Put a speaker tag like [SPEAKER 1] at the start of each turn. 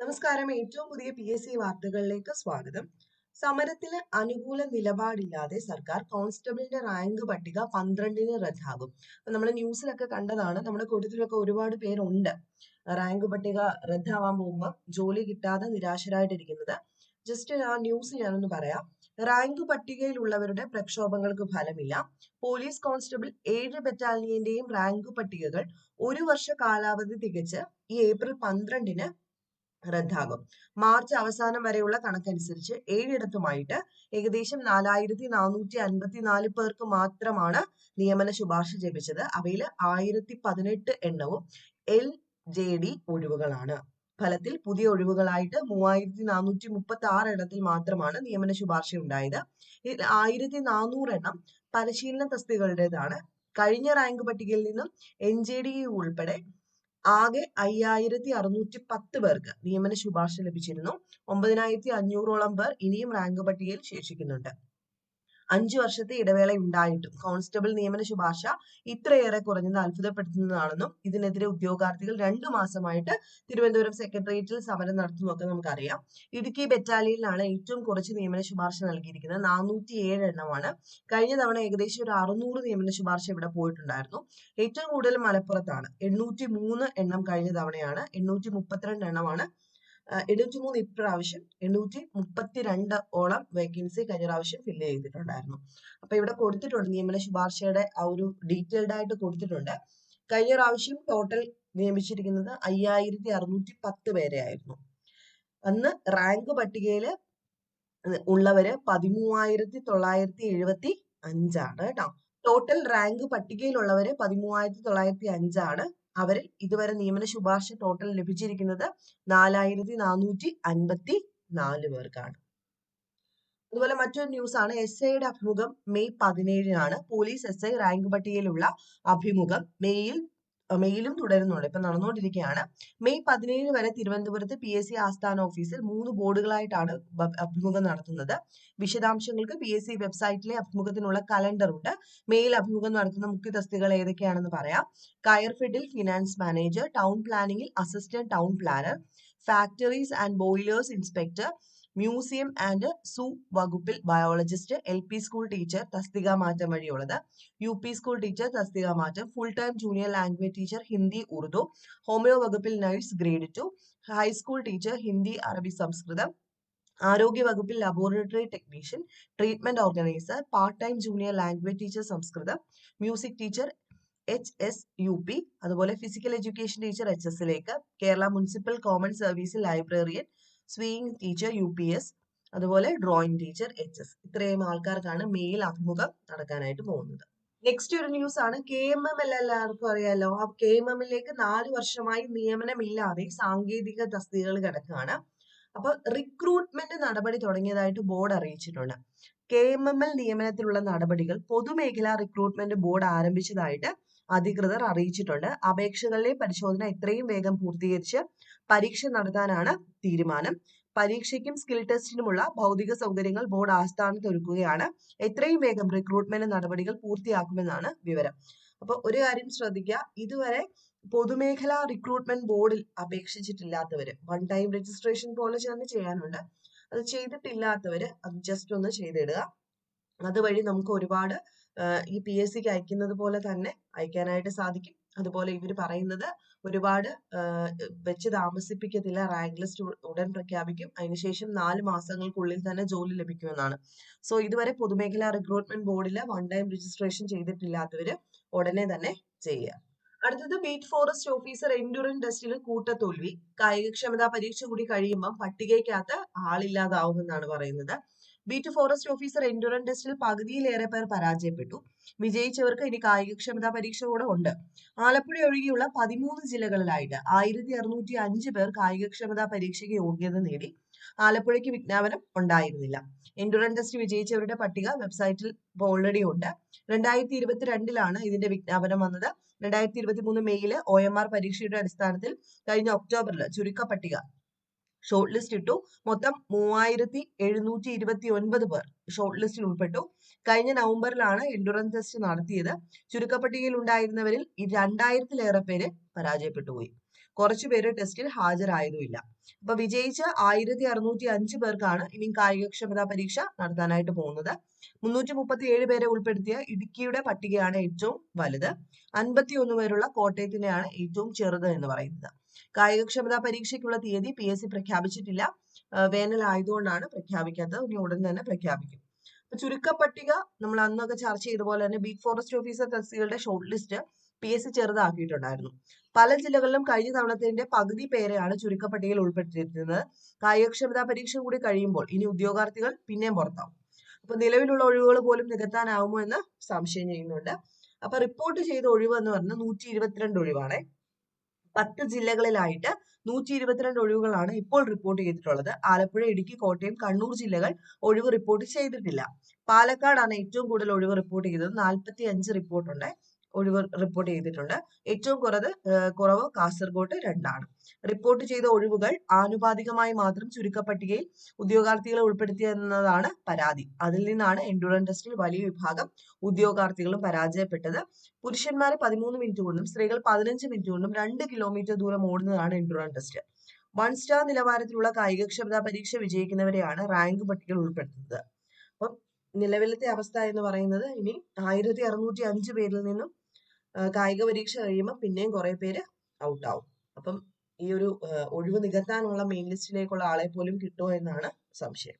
[SPEAKER 1] നമസ്കാരം. ഏറ്റവും പുതിയ പി എസ് സി വാർത്തകളിലേക്ക് സ്വാഗതം. സമരത്തിന് അനുകൂല നിലപാടില്ലാതെ സർക്കാർ കോൺസ്റ്റബിളിന്റെ റാങ്ക് പട്ടിക പന്ത്രണ്ടിന് റദ്ദാകും. നമ്മൾ ന്യൂസിലൊക്കെ കണ്ടതാണ് നമ്മുടെ കൂട്ടത്തിലൊക്കെ ഒരുപാട് പേരുണ്ട്. റാങ്ക് പട്ടിക റദ്ദാവാൻ പോകുമ്പോൾ ജോലി കിട്ടാതെ നിരാശരായിട്ടിരിക്കുന്നത്. ജസ്റ്റ് ആ ന്യൂസ് ഞാനൊന്ന് പറയാം. റാങ്ക് പട്ടികയിലുള്ളവരുടെ പ്രക്ഷോഭങ്ങൾക്ക് ഫലമില്ല. പോലീസ് കോൺസ്റ്റബിൾ ഏഴ് ബറ്റാലിയന്റെയും റാങ്ക് പട്ടികകൾ ഒരു വർഷ കാലാവധി തികച്ച് ഈ ഏപ്രിൽ പന്ത്രണ്ടിന് റദ്ദാകും. മാർച്ച് അവസാനം വരെയുള്ള കണക്കനുസരിച്ച് ഏഴിടത്തുമായിട്ട് ഏകദേശം നാലായിരത്തി നാനൂറ്റി അൻപത്തിനാല് പേർക്ക് മാത്രമാണ് നിയമന ശുപാർശ ലഭിച്ചത്. അവയിൽ ആയിരത്തി പതിനെട്ട് എണ്ണവും എൽ ജെ ഡി ഒഴിവുകളാണ്. ഫലത്തിൽ പുതിയ ഒഴിവുകളായിട്ട് മൂവായിരത്തി നാനൂറ്റി മുപ്പത്തി ആറ് എണ്ണത്തിൽ മാത്രമാണ് നിയമന ശുപാർശ ഉണ്ടായത്. ഇതിൽ ആയിരത്തി നാനൂറ് എണ്ണം പരിശീലന തസ്തികകളുടേതാണ്. കഴിഞ്ഞ റാങ്ക് പട്ടികയിൽ നിന്നും എൻ ജെ ഡി ഉൾപ്പെടെ ആകെ അയ്യായിരത്തി അറുന്നൂറ്റി പത്ത് പേർക്ക് നിയമന ശുപാർശ ലഭിച്ചിരുന്നു. ഒമ്പതിനായിരത്തി അഞ്ഞൂറോളം പേർ ഇനിയും റാങ്ക് പട്ടികയിൽ ശേഷിക്കുന്നുണ്ട്. അഞ്ചു വർഷത്തെ ഇടവേള ഉണ്ടായിട്ടും. കോൺസ്റ്റബിൾ നിയമന ശുപാർശ ഇത്രയേറെ കുറഞ്ഞത് അത്ഭുതപ്പെടുത്തുന്നതാണെന്നും ഇതിനെതിരെ ഉദ്യോഗാർത്ഥികൾ രണ്ടു മാസമായിട്ട് തിരുവനന്തപുരം സെക്രട്ടേറിയറ്റിൽ സമരം നടത്തുന്നതൊക്കെ നമുക്കറിയാം. ഇടുക്കി ബറ്റാലിയനിലാണ് ഏറ്റവും കുറച്ച് നിയമന ശുപാർശ നൽകിയിരിക്കുന്നത്. നാനൂറ്റി ഏഴ് എണ്ണമാണ്. കഴിഞ്ഞ തവണ ഏകദേശം ഒരു അറുന്നൂറ് നിയമന ശുപാർശ ഇവിടെ പോയിട്ടുണ്ടായിരുന്നു. ഏറ്റവും കൂടുതൽ മലപ്പുറത്താണ്. എണ്ണൂറ്റി മൂന്ന് എണ്ണം കഴിഞ്ഞ തവണയാണ്. എണ്ണൂറ്റി മുപ്പത്തിരണ്ട് എണ്ണമാണ്. എണ്ണൂറ്റി മൂന്ന് ഇപ്രാവശ്യം എണ്ണൂറ്റി മുപ്പത്തിരണ്ട് ഓളം വേക്കൻസി കഴിഞ്ഞ പ്രാവശ്യം ഫില്ല് ചെയ്തിട്ടുണ്ടായിരുന്നു. അപ്പൊ ഇവിടെ കൊടുത്തിട്ടുണ്ട് നിയമന ശുപാർശയുടെ ആ ഒരു ഡീറ്റെയിൽഡ് ആയിട്ട് കൊടുത്തിട്ടുണ്ട്. കഴിഞ്ഞ പ്രാവശ്യം ടോട്ടൽ നിയമിച്ചിരിക്കുന്നത് അയ്യായിരത്തി അറുന്നൂറ്റി പത്ത് പേരെ ആയിരുന്നു. അന്ന് റാങ്ക് പട്ടികയിൽ ഉള്ളവര് പതിമൂവായിരത്തി തൊള്ളായിരത്തി എഴുപത്തി അഞ്ചാണ് കേട്ടോ. ടോട്ടൽ റാങ്ക് പട്ടികയിലുള്ളവര് പതിമൂവായിരത്തി തൊള്ളായിരത്തി അഞ്ചാണ് അവരിൽ ഇതുവരെ നിയമന ശുപാർശ ടോട്ടൽ ലഭിച്ചിരിക്കുന്നത് നാലായിരത്തി നാനൂറ്റി അൻപത്തി നാല് പേർക്കാണ്. അതുപോലെ മറ്റൊരു ന്യൂസ് ആണ്. എസ് ഐയുടെ അഭിമുഖം മെയ് പതിനേഴിനാണ്. പോലീസ് എസ് ഐ റാങ്ക് പട്ടികയിലുള്ള അഭിമുഖം മെയ്യിൽ മെയിലും തുടരുന്നുണ്ട്. ഇപ്പൊ നടന്നുകൊണ്ടിരിക്കുകയാണ്. മെയ് പതിനേഴ് വരെ തിരുവനന്തപുരത്ത് പി എസ് സി ആസ്ഥാന ഓഫീസിൽ മൂന്ന് ബോർഡുകളായിട്ടാണ് അഭിമുഖം നടത്തുന്നത്. വിശദാംശങ്ങൾക്ക് പി എസ് സി വെബ്സൈറ്റിലെ അഭിമുഖത്തിനുള്ള കലണ്ടർ ഉണ്ട്. മെയിൽ അഭിമുഖം നടത്തുന്ന മുഖ്യ തസ്തികൾ ഏതൊക്കെയാണെന്ന് പറയാം. കയർ കയർഫെഡിൽ finance manager town പ്ലാനിംഗിൽ assistant town planner factories and boilers inspector museum and zoo വകുപ്പിൽ biologist L P school teacher തസ്തിക മാറ്റം വഴിയുള്ളത്. യു പി സ്കൂൾ ടീച്ചർ തസ്തിക മാറ്റം. Full time junior language teacher Hindi Urdu. Homoeo വകുപ്പിൽ nurse grade two high school teacher Hindi Arabi Samskritam. ആരോഗ്യ വകുപ്പിൽ laboratory technician treatment organiser part time junior language teacher സംസ്കൃതം. Music teacher H S U P അതുപോലെ physical education teacher H എസിലേക്ക് Kerala municipal common service librarian swimming teacher U P S അതുപോലെ drawing teacher H S ഇത്രയും ആൾക്കാർക്കാണ് mail അഭിമുഖം നടക്കാനായിട്ട് പോകുന്നത്. Next ഒരു news ആണ്. കെ എം എം എൽ എല്ലാവർക്കും അറിയാലോ? ആ കെ എം എമ്മിലേക്ക് നാല് വർഷമായി നിയമനമില്ലാതെ സാങ്കേതിക തസ്തികകൾ കിടക്കുകയാണ്. അപ്പൊ റിക്രൂട്ട്മെന്റ് നടപടി തുടങ്ങിയതായിട്ട് ബോർഡ് അറിയിച്ചിട്ടുണ്ട്. കെ എം എം എൽ നിയമനത്തിലുള്ള നടപടികൾ പൊതുമേഖലാ റിക്രൂട്ട്മെന്റ് ബോർഡ് ആരംഭിച്ചതായിട്ട് അധികൃതർ അറിയിച്ചിട്ടുണ്ട്. അപേക്ഷകളിലെ പരിശോധന എത്രയും വേഗം പൂർത്തീകരിച്ച് പരീക്ഷ നടത്താനാണ് തീരുമാനം. പരീക്ഷയ്ക്കും സ്കിൽ ടെസ്റ്റിനുമുള്ള ഭൗതിക സൗകര്യങ്ങൾ ബോർഡ് ആസ്ഥാനത്ത് ഒരുക്കുകയാണ്. എത്രയും വേഗം റിക്രൂട്ട്മെന്റ് നടപടികൾ പൂർത്തിയാക്കുമെന്നാണ് വിവരം. അപ്പൊ ഒരു കാര്യം ശ്രദ്ധിക്കുക ഇതുവരെ പൊതുമേഖലാ റിക്രൂട്ട്മെന്റ് ബോർഡിൽ അപേക്ഷിച്ചിട്ടില്ലാത്തവര് വൺ ടൈം രജിസ്ട്രേഷൻ പോലെ തന്നെ ചെയ്യാനുണ്ട്. അത് ചെയ്തിട്ടില്ലാത്തവര് അത് ജസ്റ്റ് ഒന്ന് ചെയ്തിടുക. അതുവഴി നമുക്ക് ഒരുപാട് ഈ പി എസ് സിക്ക് അയക്കുന്നത് പോലെ തന്നെ അയക്കാനായിട്ട് സാധിക്കും. അതുപോലെ ഇവർ പറയുന്നത് ഒരുപാട് വെച്ച് താമസിപ്പിക്കത്തില്ല റാങ്ക് ലിസ്റ്റ് ഉടൻ പ്രഖ്യാപിക്കും. അതിനുശേഷം നാല് മാസങ്ങൾക്കുള്ളിൽ തന്നെ ജോലി ലഭിക്കുമെന്നാണ്. സോ ഇതുവരെ പൊതുമേഖലാ റിക്രൂട്ട്മെന്റ് ബോർഡിൽ വൺ ടൈം രജിസ്ട്രേഷൻ ചെയ്തിട്ടില്ലാത്തവർ ഉടനെ തന്നെ ചെയ്യുക. അടുത്തത് ബീറ്റ് ഫോറസ്റ്റ് ഓഫീസർ എൻഡുറൻ ടെസ്റ്റിൽ കൂട്ടത്തോൽവി. കായികക്ഷമതാ പരീക്ഷ കൂടി കഴിയുമ്പം പട്ടികയ്ക്കകത്ത് ആളില്ലാതാവുമെന്നാണ് പറയുന്നത്. ബീറ്റ് ഫോറസ്റ്റ് ഓഫീസർ എൻഡുറൻ ടെസ്റ്റിൽ പകുതിയിലേറെ പേർ പരാജയപ്പെട്ടു. വിജയിച്ചവർക്ക് ഇനി കായികക്ഷമതാ പരീക്ഷ കൂടെ ഉണ്ട്. ആലപ്പുഴ ഒഴികെയുള്ള പതിമൂന്ന് ജില്ലകളിലായിട്ട് ആയിരത്തി അറുന്നൂറ്റി അഞ്ച് പേർ കായികക്ഷമതാ പരീക്ഷയ്ക്ക് യോഗ്യത നേടി. ആലപ്പുഴയ്ക്ക് വിജ്ഞാപനം ഉണ്ടായിരുന്നില്ല. എൻഡുറൻ ടെസ്റ്റ് വിജയിച്ചവരുടെ പട്ടിക വെബ്സൈറ്റിൽ ഓൾറെഡി ഉണ്ട്. രണ്ടായിരത്തി ഇരുപത്തിരണ്ടിലാണ് ഇതിന്റെ വിജ്ഞാപനം വന്നത്. രണ്ടായിരത്തി ഇരുപത്തി മൂന്ന് മെയ്യിൽ ഒ എം ആർ പരീക്ഷയുടെ അടിസ്ഥാനത്തിൽ കഴിഞ്ഞ ഒക്ടോബറിൽ ചുരുക്ക പട്ടിക ഷോർട്ട് ലിസ്റ്റ് ഇട്ടു. മൊത്തം മൂവായിരത്തി എഴുന്നൂറ്റി ഇരുപത്തി ഒൻപത് പേർ ഷോർട്ട് ലിസ്റ്റിൽ ഉൾപ്പെട്ടു. കഴിഞ്ഞ നവംബറിലാണ് എൻഡുറൻസ് ടെസ്റ്റ് നടത്തിയത്. ചുരുക്കപ്പട്ടികയിൽ ഉണ്ടായിരുന്നവരിൽ രണ്ടായിരത്തിലേറെ പേര് പരാജയപ്പെട്ടു പോയി. കുറച്ചു പേര് ടെസ്റ്റിൽ ഹാജരായതുമില്ല. അപ്പൊ വിജയിച്ച ആയിരത്തി അറുന്നൂറ്റി അഞ്ച് പേർക്കാണ് ഇനി കായികക്ഷമതാ പരീക്ഷ നടത്താനായിട്ട് പോകുന്നത്. മുന്നൂറ്റി മുപ്പത്തി ഏഴ് പേരെ ഉൾപ്പെടുത്തിയ ഇടുക്കിയുടെ പട്ടികയാണ് ഏറ്റവും വലുത്. അൻപത്തി ഒന്ന് പേരുള്ള കോട്ടയത്തിനെയാണ് ഏറ്റവും ചെറുത് എന്ന് പറയുന്നത്. കായികക്ഷമതാ പരീക്ഷയ്ക്കുള്ള തീയതി പി എസ് സി പ്രഖ്യാപിച്ചിട്ടില്ല. വേനൽ ആയതുകൊണ്ടാണ് പ്രഖ്യാപിക്കാത്തത്. ഇനി ഉടൻ തന്നെ പ്രഖ്യാപിക്കും. അപ്പൊ ചുരുക്കപ്പട്ടിക നമ്മൾ അന്നൊക്കെ ചർച്ച ചെയ്ത പോലെ തന്നെ beat forest officer തസ്തികളുടെ short list P S C ചെറുതാക്കിയിട്ടുണ്ടായിരുന്നു. പല ജില്ലകളിലും കഴിഞ്ഞ തവണത്തിന്റെ പകുതി പേരെയാണ് ചുരുക്കപ്പട്ടികയിൽ ഉൾപ്പെട്ടിരുന്നത് കായികക്ഷമതാ പരീക്ഷ കൂടി കഴിയുമ്പോൾ ഇനി ഉദ്യോഗാർത്ഥികൾ പിന്നെയും പുറത്താവും. അപ്പൊ നിലവിലുള്ള ഒഴിവുകൾ പോലും നികത്താനാവുമോ എന്ന് സംശയം ചെയ്യുന്നുണ്ട്. അപ്പൊ റിപ്പോർട്ട് ചെയ്ത ഒഴിവ് എന്ന് പറഞ്ഞാൽ നൂറ്റി ഇരുപത്തിരണ്ട് ഒഴിവാണ്. പത്ത് ജില്ലകളിലായിട്ട് നൂറ്റി ഇരുപത്തിരണ്ട് ഒഴിവുകളാണ് ഇപ്പോൾ റിപ്പോർട്ട് ചെയ്തിട്ടുള്ളത്. ആലപ്പുഴ ഇടുക്കി കോട്ടയം കണ്ണൂർ ജില്ലകൾ ഒഴിവ് റിപ്പോർട്ട് ചെയ്തിട്ടില്ല. പാലക്കാടാണ് ഏറ്റവും കൂടുതൽ ഒഴിവ് റിപ്പോർട്ട് ചെയ്തത്. നാൽപ്പത്തി അഞ്ച് റിപ്പോർട്ടുണ്ട് ഒഴിവ് റിപ്പോർട്ട് ചെയ്തിട്ടുണ്ട്. ഏറ്റവും കുറവ് കുറവ് കാസർഗോഡ് രണ്ടാണ്. റിപ്പോർട്ട് ചെയ്ത ഒഴിവുകൾ ആനുപാതികമായി മാത്രം ചുരുക്കപ്പട്ടികയിൽ ഉദ്യോഗാർത്ഥികളെ ഉൾപ്പെടുത്തിയെന്നതാണ് പരാതി. അതിൽ നിന്നാണ് എൻഡുറൻ ടെസ്റ്റിൽ വലിയ വിഭാഗം ഉദ്യോഗാർത്ഥികളും പരാജയപ്പെട്ടത്. പുരുഷന്മാരെ പതിമൂന്ന് മിനിറ്റ് കൊണ്ടും സ്ത്രീകൾ പതിനഞ്ച് മിനിറ്റ് കൊണ്ടും രണ്ട് കിലോമീറ്റർ ദൂരം ഓടുന്നതാണ് എൻഡുറൻ ടെസ്റ്റ് വൺ സ്റ്റാർ നിലവാരത്തിലുള്ള കായികക്ഷമതാ പരീക്ഷ വിജയിക്കുന്നവരെയാണ് റാങ്ക് പട്ടികയിൽ ഉൾപ്പെടുത്തുന്നത്. നിലവിലത്തെ അവസ്ഥ എന്ന് പറയുന്നത് ഇനി ആയിരത്തി അറുന്നൂറ്റി അഞ്ച് പേരിൽ നിന്നും കായിക പരീക്ഷ കഴിയുമ്പോൾ പിന്നെയും കുറെ പേര് ഔട്ട് ആവും. അപ്പം ഈ ഒരു ഒഴിവ് നികത്താനുള്ള മെയിൻ ലിസ്റ്റിലേക്കുള്ള ആളെ പോലും കിട്ടുമോ എന്നാണ് സംശയം.